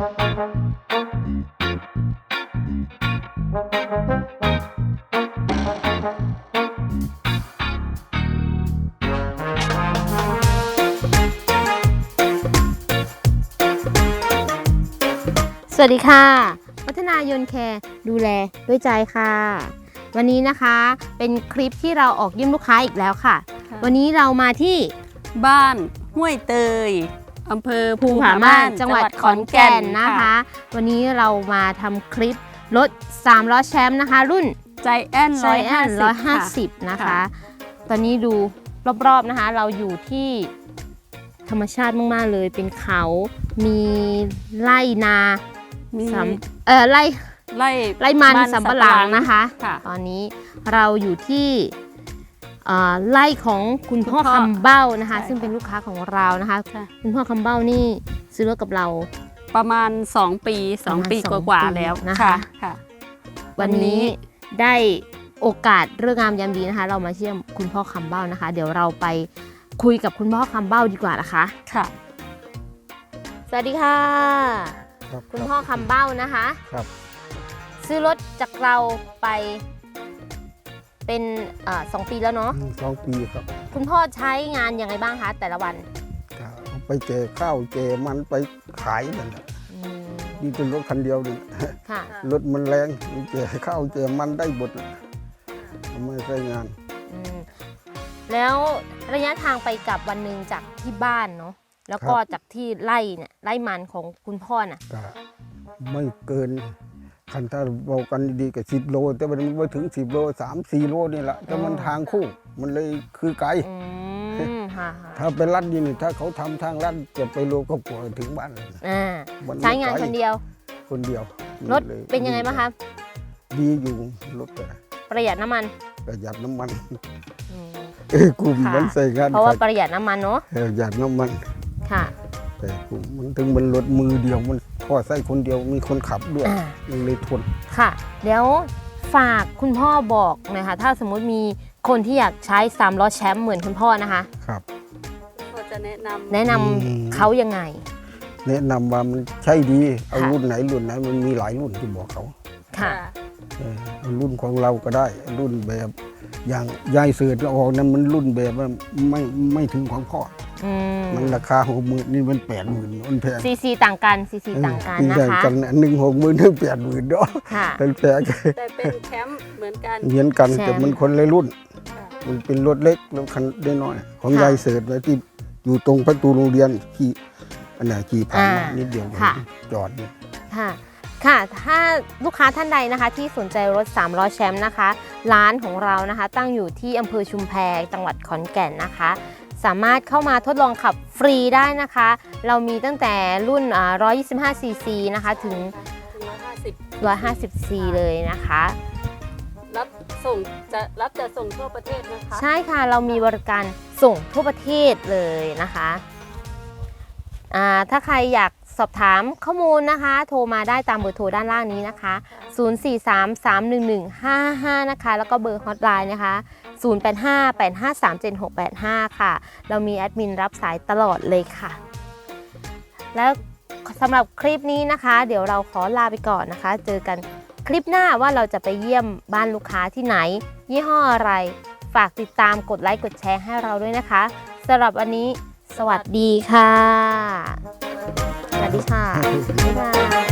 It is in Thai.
สวัสดีค่ะพัฒนายนแคร์ดูแลด้วยใจค่ะ วันนี้นะคะเป็นคลิปที่เราออกเยี่ยมลูกค้าอีกแล้วค่ะ วันนี้เรามาที่บ้านห้วยเตย อำเภอภูภูผาผาม่าม่านนจังหวัดขอนแก่นนะคะ วันนี้เรามาทำคลิปรถ3ล้อแชมป์นะคะ รุ่นใจแอนไซร้อยแอห้านร้อยห้าสิสิบบนะคะค่ะตอนนี้ดูรอบๆนะคะ เราอยู่ที่ธรรมชาติมากๆเลยเป็นเขา มีไร่นามีสำเออไร่ไล่ไร่มันมันสำปะหลังสำปะหลังนะคะค่ะตอนนี้เราอยู่ที่เอ่อ ไร่ของคุณพ่อคุณพ่อคำเบ้านะคะใช่ซึ่งเป็นลูกค้าของเรานะคะค่ะคุณพ่อคำเบ้านี่ซื้อรถกับเราประมาณ 2 ปีประมาณ2ปีสองกว่าปีๆแล้วนะคะค่ะค่ะ วันนี้ได้โอกาสเรื่องงามยามดีนะคะ เรามาเชื่อมคุณพ่อคำเบ้านะคะ เดี๋ยวเราไปคุยกับคุณพ่อคำเบ้าดีกว่านะคะค่ะ สวัสดีค่ะครับคุณพ่อคำเบ้านะคะ ครับ ซื้อรถจากเราไป เป็นเอ่อสองปีแล้วเนาะอืมสองปีครับ คุณพ่อใช้งานยังไงบ้างคะ แต่ละวันก็เอาไปเจข้าวเจมันไปขายนั่นแหละอืมนี่เป็นรถคันเดียวนี่ค่ะรถมันแรงเจข้าวเจมันได้หมดทำไม่ใช่งานอืมแล้วระยะทางไปกลับวันหนึ่งจากที่บ้านเนาะแล้วก็จากที่ไร่เนี่ยไร่มันของคุณพ่อน่ะก็ไม่เกิน คันถ้าบอกกันดีๆก็สิบโล แต่มันไม่ถึงสิบโลสามสี่โลนี่แหละแต่มันทางคู่ มันเลยคือไกล อืมค่ะค่ะถ้าไปลัดนี่นี่ถ้าเขาทำทางลัดจะไปโลก็กว่าถึงบ้านเลยอ่ามันใช้งานไกลคนเดียว คนเดียวรถลเป็นยังไงบ้างคะดีอยู่รถแต่ประหยัดน้ำมันประหยัดน้ำมันอืม เออกลุ่มค่ะ มันใส่งานเพราะว่าประหยัดน้ำมันเนาะเออประหยัดน้ำมันค่ะ แต่กลุ่มมันถึงมันรถมือเดียวมัน พ่อใส่คนเดียวมีคนขับด้วยอ่ามันเลยทน ค่ะ เดี๋ยวฝากคุณพ่อบอกหนะคะ ถ้าสมมุติมีคนที่อยากใช้สามล้อแชมป์เหมือนคุณพ่อนะคะ ครับ ก็จะแนะนำแนะนำอืม เขายังไง แนะนำว่ามันใช่ดี เอาค่ะ รุ่นไหนรุ่นไหนมันมีหลายรุ่นที่บอกเขาค่ะ เออเอารุ่นของเราก็ได้ รุ่นแบบอย่างยายเสือออกนั้นมันรุ่นแบบว่าไม่ไม่ถึงของพ่อ อืม มันราคาหกหมื่นนี่มันแปดหมื่นมันแพงซีซีต่างกันซีซีต่างกันปีนะต่างคะ กันอันหนึ่งหกหมื่นหนึ่งแปดหมื่นเนาะค่ะเป็นแพงแต่เป็นแคมป์เหมือนกัน เหมือนกันแชมป์ แต่มันคนละรุ่นค่ะมันเป็นรถเล็กรถคันได้น้อย ของค่ะยายเสิร์ชไว้ที่อยู่ตรงประตูโรงเรียนขี่อันไหนขี่ผ่านมาอ่านินิดเดียวค่ะ จอดเนี่ย ค่ะ ค่ะ ถ้าลูกค้าท่านใดนะคะ ที่สนใจรถ3ล้อแชมป์นะคะ ร้านของเรานะคะ ตั้งอยู่ที่อำเภอชุมแพจังหวัดขอนแก่นนะคะ สามารถเข้ามาทดลองขับฟรีได้นะคะ เรามีตั้งแต่รุ่นอ่า125 cc นะคะถึงถึงร้อยห้าสิบ150 c เลยนะคะรับส่งจะรับจะส่งทั่วประเทศนะคะ ใช่ค่ะเรามีบริการส่งทั่วประเทศเลยนะคะอ่าถ้าใครอยากสอบถามข้อมูลนะคะ โทรมาได้ตามเบอร์โทรด้านล่างนี้นะคะ 04331155 นะคะ แล้วก็เบอร์ฮอตไลน์นะคะ 0858537685 ค่ะ เรามีแอดมินรับสายตลอดเลยค่ะ แล้วสำหรับคลิปนี้นะคะ เดี๋ยวเราขอลาไปก่อนนะคะ เจอกันคลิปหน้าว่าเราจะไปเยี่ยมบ้านลูกค้าที่ไหน ยี่ห้ออะไร ฝากติดตามกดไลค์กดแชร์ให้เราด้วยนะคะสำหรับวันนี้ สวัสดีค่ะ สวัสดีค่ะบ๊ายบาย